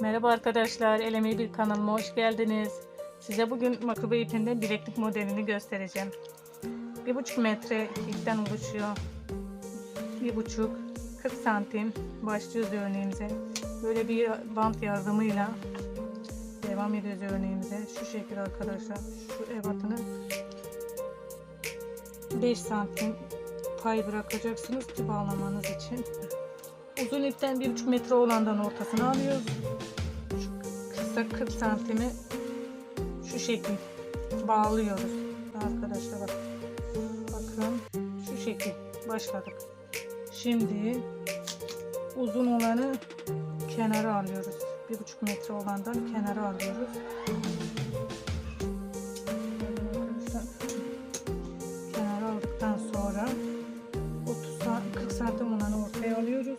Merhaba arkadaşlar, Elemeyi bir kanalıma hoş geldiniz. Size bugün makube ipinden bileklik modelini göstereceğim. 1,5 metre ipten oluşuyor. 1,5 40 santim başlıyoruz örneğimize. Böyle bir bant yardımıyla devam ediyoruz örneğimize. Şu şekilde arkadaşlar. Şu ebatını 5 santim pay bırakacaksınız ki bağlamanız için. Uzun ipten 1,5 metre olandan ortasını alıyoruz. Kısa 40 santimi şu şekil bağlıyoruz. Arkadaşlar bak. Bakın şu şekil başladık. Şimdi uzun olanı kenara alıyoruz. 1,5 metre olandan kenara alıyoruz. Kenara aldıktan sonra 30 sa- 40 santim olanı ortaya alıyoruz.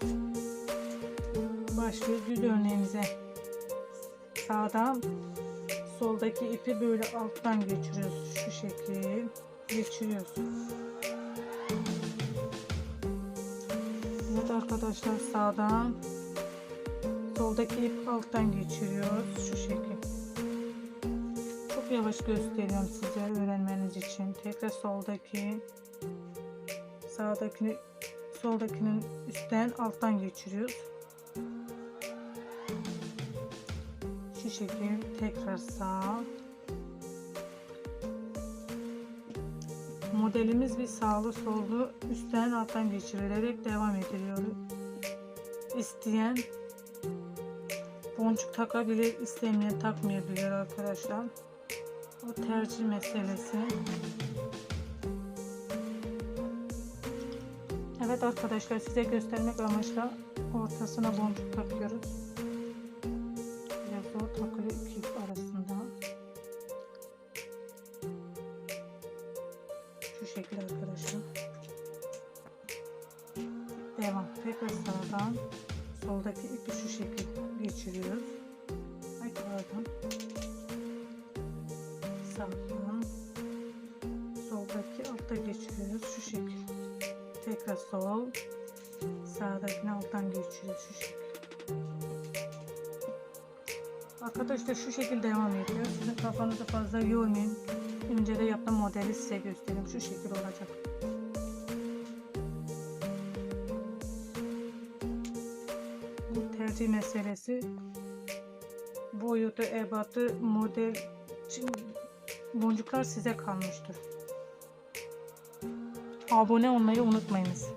Başlıyoruz düz örneğimize. Sağdan soldaki ipi böyle alttan geçiriyoruz. Şu şekil geçiriyoruz. Evet arkadaşlar sağdan soldaki ip alttan geçiriyoruz. Şu şekil. Çok yavaş gösteriyorum size öğrenmeniz için. Tekrar soldaki sağdakini soldakinin üstten alttan geçiriyoruz. Şekil tekrar sağ. Modelimiz bir sağlı sollu üstten alttan geçirilerek devam ediliyor. İsteyen boncuk takabilir, istemeyen takmayabilir arkadaşlar. O tercih meselesi. Evet arkadaşlar size göstermek amaçlı ortasına boncuk takıyoruz. Şekilde arkadaşlar. Devam. Tekrar sağdan soldaki ipi şu şekilde geçiriyoruz. Pardon. Sağdan soldaki altta geçiriyoruz şu şekilde. Tekrar sol. Sağdakini alttan geçiriyoruz şu şekilde. Arkadaşlar şu şekilde devam ediyor. Sizin kafanızı fazla yormayın. Önce de yaptığım modeli size göstereyim. Şu şekil olacak. Bu tercih meselesi. Boyutu, ebatı, model Şimdi boncuklar size kalmıştır. Abone olmayı unutmayınız.